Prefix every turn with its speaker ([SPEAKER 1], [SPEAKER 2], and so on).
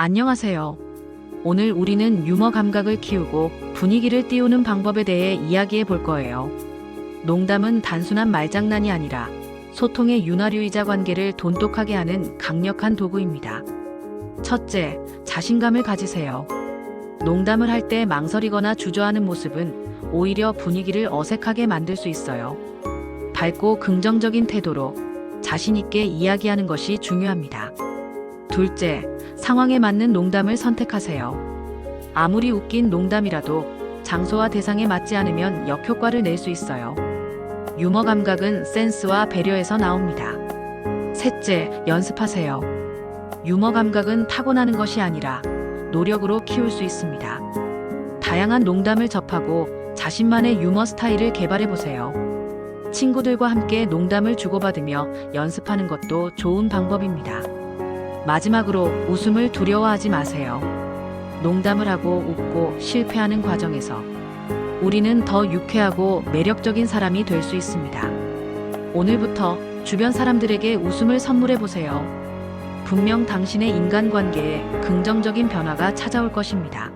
[SPEAKER 1] 안녕하세요. 오늘 우리는 유머 감각을 키우고 분위기를 띄우는 방법에 대해 이야기해 볼 거예요. 농담은 단순한 말장난이 아니라 소통의 윤활유이자 관계를 돈독하게 하는 강력한 도구입니다. 첫째, 자신감을 가지세요. 농담을 할 때 망설이거나 주저하는 모습은 오히려 분위기를 어색하게 만들 수 있어요. 밝고 긍정적인 태도로 자신있게 이야기하는 것이 중요합니다. 둘째, 상황에 맞는 농담을 선택하세요. 아무리 웃긴 농담이라도 장소와 대상에 맞지 않으면 역효과를 낼 수 있어요. 유머 감각은 센스와 배려에서 나옵니다. 셋째, 연습하세요. 유머 감각은 타고나는 것이 아니라 노력으로 키울 수 있습니다. 다양한 농담을 접하고 자신만의 유머 스타일을 개발해 보세요. 친구들과 함께 농담을 주고받으며 연습하는 것도 좋은 방법입니다. 마지막으로 웃음을 두려워하지 마세요. 농담을 하고 웃고 실패하는 과정에서 우리는 더 유쾌하고 매력적인 사람이 될 수 있습니다. 오늘부터 주변 사람들에게 웃음을 선물해 보세요. 분명 당신의 인간관계에 긍정적인 변화가 찾아올 것입니다.